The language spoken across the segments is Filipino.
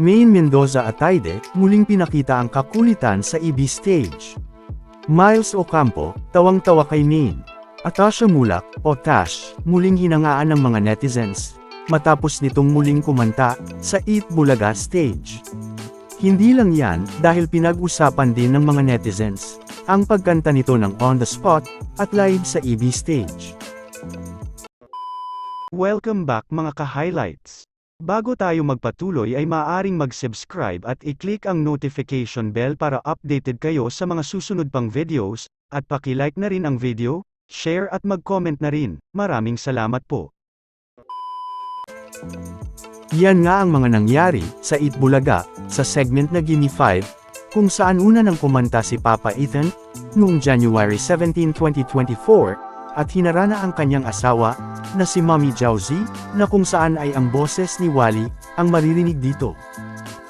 Main Mendoza Ataide, muling pinakita ang kakulitan sa EB stage. Miles Ocampo, tawang-tawa kay Main. Atasha Mulak, o Tash, muling hinangaan ng mga netizens. Matapos nitong muling kumanta, sa Eat Bulaga stage. Hindi lang yan, dahil pinag-usapan din ng mga netizens, ang pagkanta nito ng on the spot, at live sa EB stage. Welcome back mga ka-highlights. Bago tayo magpatuloy ay maaaring mag-subscribe at i-click ang notification bell para updated kayo sa mga susunod pang videos, at paki-like na rin ang video, share at mag-comment na rin. Maraming salamat po. Yan nga ang mga nangyari sa Eat Bulaga, sa segment na Gimme 5, kung saan una nang kumanta si Papa Ethan, noong January 17, 2024, at hinarana ang kanyang asawa, na si Mommy Jauzi, na kung saan ay ang boses ni Wally, ang maririnig dito.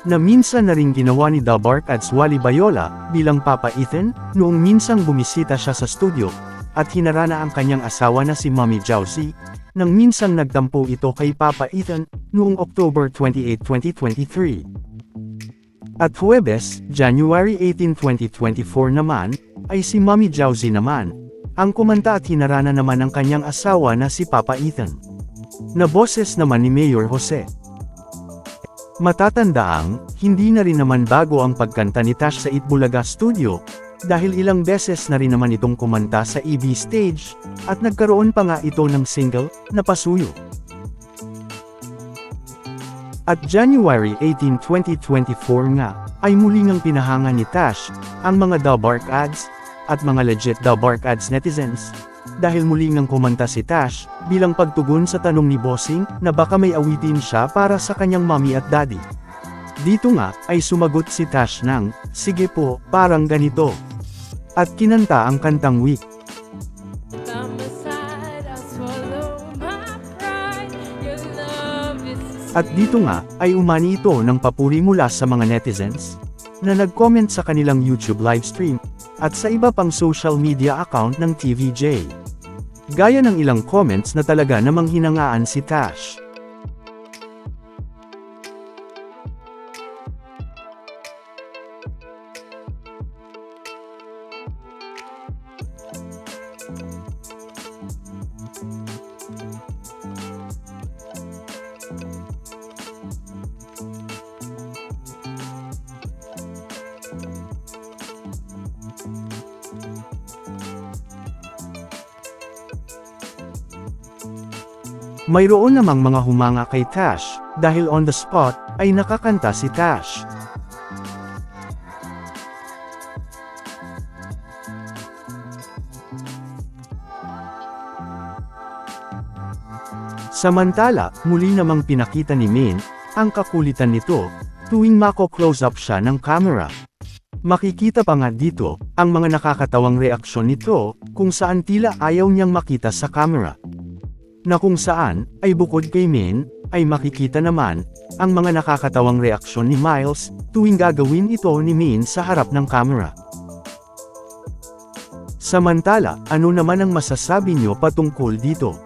Na minsan na ring ginawa ni The Bark at Wally Bayola, bilang Papa Ethan, noong minsang bumisita siya sa studio, at hinarana ang kanyang asawa na si Mommy Jauzi, nang minsang nagtampo ito kay Papa Ethan, noong October 28, 2023. At Huwebes, January 18, 2024 naman, ay si Mommy Jauzi naman, ang kumanta at hinarana naman ng kanyang asawa na si Papa Ethan. Na boses naman ni Mayor Jose. Matatandaang, hindi na rin naman bago ang pagkanta ni Tash sa Itbulaga Studio, dahil ilang beses na rin naman itong kumanta sa EB stage, at nagkaroon pa nga ito ng single, na Pasuyo. At January 18, 2024 nga, ay muli ngang pinahanga ni Tash, ang mga The Bark ads, at mga legit The Bark ads netizens, dahil muli ngang kumanta si Tash, bilang pagtugon sa tanong ni Bossing, na baka may awitin siya para sa kanyang mommy at daddy. Dito nga, ay sumagot si Tash ng, sige po, parang ganito. At kinanta ang kantang week. At dito nga, ay umani ito ng papuri mula sa mga netizens, na nag-comment sa kanilang YouTube livestream, at sa iba pang social media account ng TVJ. Gaya ng ilang comments na talaga namang hinangaan si Tash. Mayroon namang mga humanga kay Tash, dahil on the spot, ay nakakanta si Tash. Samantala, muli namang pinakita ni Min, ang kakulitan nito, tuwing mako-close up siya ng camera. Makikita pa nga dito, ang mga nakakatawang reaksyon nito, kung saan tila ayaw niyang makita sa camera. Na kung saan, ay bukod kay Min, ay makikita naman, ang mga nakakatawang reaksyon ni Miles, tuwing gagawin ito ni Min sa harap ng camera. Samantala, ano naman ang masasabi niyo patungkol dito?